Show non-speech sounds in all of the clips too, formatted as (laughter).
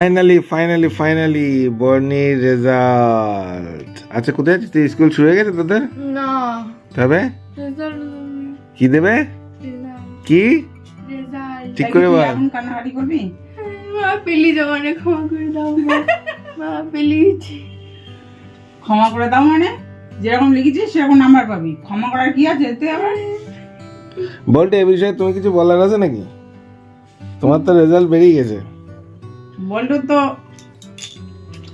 Finally finally finally বর্নির result আচ্ছা কোথায় আছিস? তুই স্কুল শুরু হয়ে গেছে তোদের? না। তবে? রেজাল্ট কি দেবে? কি? রেজাল্ট ঠিক করে বল। কান্নাকাটি করবি? মা প্লিজ আমাকে ক্ষমা করে দাও মা। (laughs) প্লিজ ক্ষমা করে দাও মানে? যেরকম লিখেছিস সেরকম নাম্বার পাবি। ক্ষমা করার কি আছে এতে আবার? বলতে এই বিষয়ে তুমি কিছু বলার আছে নাকি? তোমার তো রেজাল্ট বেরিয়ে গেছে। বল্টু তো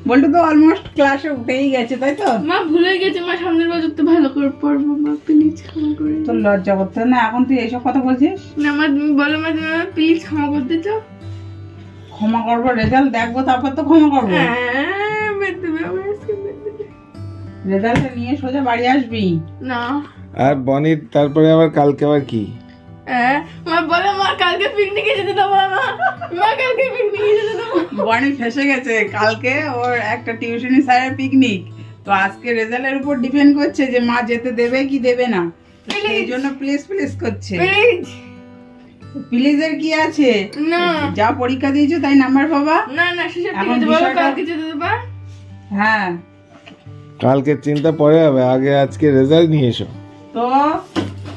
বল্টু তো অলমোস্ট ক্লাসে উঠেই গেছে তাই তো? মা ভুলে গেছে মা সামনের বছর তো ভালো করে পড়ব মা প্লিজ ক্ষমা করে তোর লজ্জা করতে না এখন তুই এইসব কথা বলছিস? না মা তুমি বলো মা তুমি প্লিজ ক্ষমা করতে চাও? ক্ষমা করব রেজাল্ট দেখব তারপর তো ক্ষমা করব। হ্যাঁ। রেজাল্টটা নিয়ে সোজা বাড়ি আসবি। না। আর বনির তারপরে আবার কালকে আবার কি? হ্যাঁ মা বলো মা কালকে পিকনিকে যেতে দেবো না মা। মা কালকে বনি ফেসে গেছে। কালকে ওর একটা টিউশনি স্যারের পিকনিক তো আজকে রেজাল্টের উপর ডিপেন্ড করছে যে মা যেতে দেবে কি দেবে না। সেই জন্য প্লিজ প্লিজ করছে। প্লিজের কি আছে? না। যা পরীক্ষা দিয়েছ তাই নাম্বার পাবা? না না সেসব কালকে যেতে দেবা। হ্যাঁ। কালকে চিন্তা পরে হবে আগে আজকে রেজাল্ট নিয়ে এসো। তো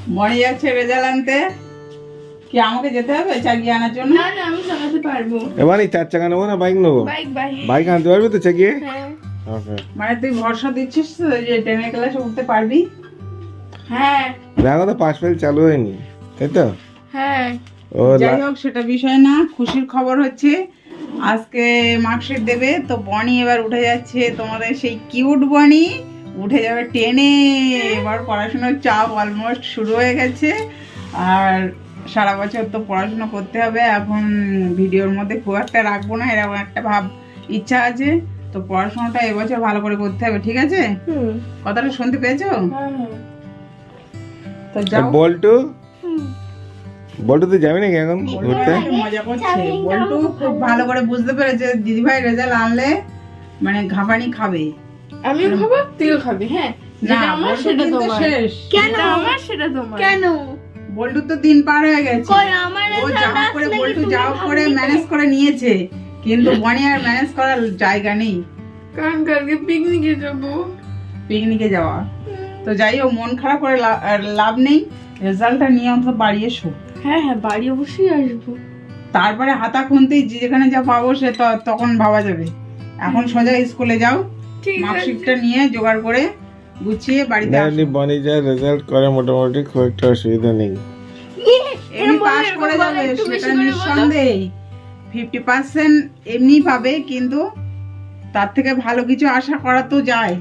মনে যাচ্ছে রেজাল্ট আনতে। কি আমাকে যেতে হবে চাকরি আনার জন্য? না না আমি চালাতে পারব। এবারই চার চাকা নেব না বাইক নেব? Bike bike. বাইক আনতে পারবি তো চাকিয়ে হ্যাঁ। মানে তুই ভরসা দিচ্ছিস তো যে টেনের ক্লাসে উঠতে পারবি? হ্যাঁ। দেখো তো পাশ ফেল চালু হয়নি তাই তো? হ্যাঁ। ও যাই হোক সেটা বিষয় না খুশির খবর হচ্ছে আজকে মার্কশিট দেবে তো বনি এবার উঠে যাচ্ছে তোমাদের সেই কিউট বনি উঠে যাবে টেনে এবার পড়াশোনার চাপ অলমোস্ট শুরু হয়ে গেছে আর সারা বছর তো পড়াশোনা করতে হবে এখন ভিডিওর মধ্যে খুব একটা রাখব না এরকম একটা ভাব ইচ্ছা আছে। তো পড়াশোনাটা এবছর ভালো করে করতে হবে ঠিক আছে? কথাটা শুনতে পেয়েছ? হ্যাঁ তো আর যাও বল্টু বল্টু তুই যাবি নাকি এখন ঘুরতে? মজা করছে। বল্টু খুব ভালো করে বুঝতে পেরেছে দিদিভাই রেজাল্ট আনলে মানে ঘাপানি খাবে। আমিও খাব তুইও খাবি হ্যাঁ। না আমার সেটা তোমার। শেষ। যেটা আমার সেটা তোমার। কেন? বল্টু তো দিন পার হয়ে গেছে। ও যা করে বল্টু যা করে ম্যানেজ করে নিয়েছে। কিন্তু বনি আর ম্যানেজ করার জায়গা নেই। কারণ কালকে পিকনিকে যাব। পিকনিকে যাওয়া। তো যাই হোক মন খারাপ করে লাভ নেই। রেজাল্টটা নিয়ে অন্তত বাড়ি এসো। হ্যাঁ হ্যাঁ বাড়ি অবশ্যই আসব। তারপরে হাতা খুনতেই যে যেখানে যা পাবো সে তো- তখন ভাবা যাবে। এখন সোজা স্কুলে যাও। ঠিক মার্কশিটটা নিয়ে জোগাড় করে গুছিয়ে বাড়িতে আসো। বনি যা রেজাল্ট করে মোটামুটি খুব একটা অসুবিধা নেই। এমনি পাস করে যাবে সেটা নিঃসন্দেহে। ফিফটি পার্সেন্ট এমনি পাবে কিন্তু তার থেকে ভালো কিছু আশা করা তো যায়।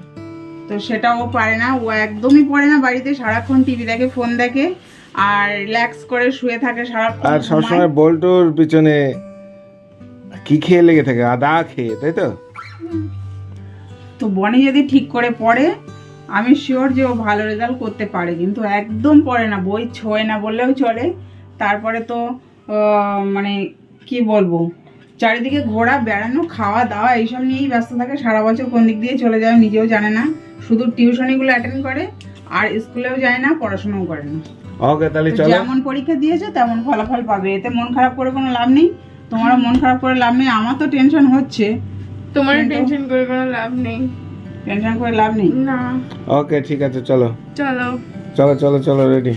তো সেটা ও পারে না ও একদমই পড়ে না বাড়িতে সারাক্ষণ টিভি দেখে ফোন দেখে আর রিল্যাক্স করে শুয়ে থাকে সারাক্ষণ আর সবসময়। বল্টুর পিছনে কি খেয়ে লেগে থাকে? আদা খেয়ে তাই তো? তো বনি যদি ঠিক করে পড়ে আমি শিওর যে ও ভালো রেজাল্ট করতে পারে কিন্তু একদম পড়ে না বই ছোঁয় না বললেও চলে। তারপরে তো মানে কি বলব চারিদিকে ঘোরা বেড়ানো খাওয়া দাওয়া এইসব নিয়েই ব্যস্ত থাকে সারা বছর কোন দিক দিয়ে চলে যায় নিজেও জানে না। শুধু টিউশনিগুলো অ্যাটেন্ড করে আর স্কুলেও যায় না পড়াশোনাও করে না। ওকে তাহলে চলো। যেমন পরীক্ষা দিয়েছে তেমন ফলাফল পাবে। এতে মন খারাপ করে কোনো লাভ নেই। তোমারও মন খারাপ করে লাভ নেই আমার তো টেনশন হচ্ছে। তোমার কিন্তু- টেনশন করে কোনো লাভ নেই। টেনশন করে লাভ নেই। না। ওকে ঠিক আছে চলো। চলো। চলো চলো চলো রেডি